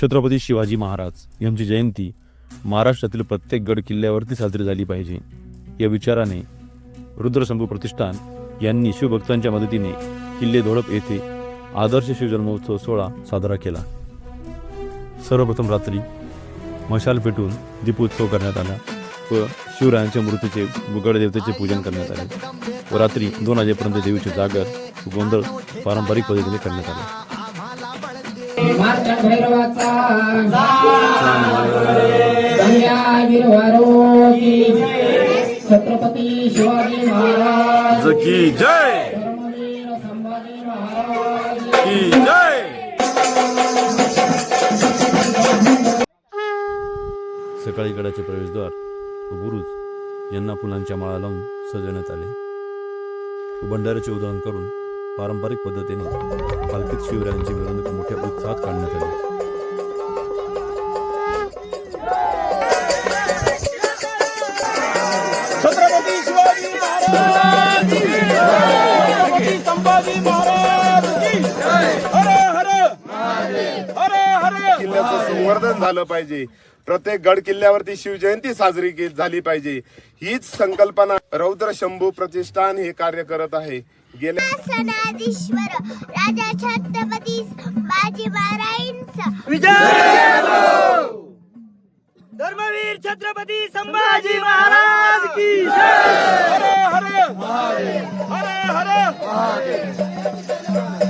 छत्रपती शिवाजी महाराज यांची जयंती महाराष्ट्रातील प्रत्येक गड किल्ल्यावरती साजरी झाली पाहिजे. या विचाराने रुद्रशंभू प्रतिष्ठान यांनी शिवभक्तांच्या मदतीने किल्ले धोडप येथे आदर्श शिवजन्मोत्सव सोहळा साजरा केला. सर्वप्रथम रात्री मशाल पेटून दीपोत्सव करण्यात आला व शिवरायांच्या मूर्तीचे व गडदेवतेचे पूजन करण्यात आले व रात्री दोन वाजेपर्यंत देवीचे जागर गोंधळ पारंपरिक पद्धतीने करण्यात आले. भैरवाचा छत्रपती शिवाजी महाराज. की जय. धर्मवीर संभाजी महाराज. की जय. सकाळी गडाचे प्रवेशद्वार व बुरुज यांना फुलांच्या माळा लावून सजवण्यात आले. व भंडाऱ्याचे उदाहरण करून पारंपरिक पद्धतीने पालखीत शिवरायांची मिरवणूक मोठ्या उत्साहात काढण्यात आली छत्रपती महाराज की जय. संभाजी महाराज की जय. हर हर हर हर किल्ल्याचं संवर्धन झालं पाहिजे. प्रत्येक गड किल्ल्यावरती शिवजयंती साजरी के- झाली पाहिजे. हीच संकल्पना रौद्र शंभू प्रतिष्ठान हे कार्य करत आहे. गेल्या सनाधीश्वर राजा छत्रपती बाजी महाराजांचा. धर्मवीर छत्रपती संभाजी महाराज की जय. हर हर! हर हर!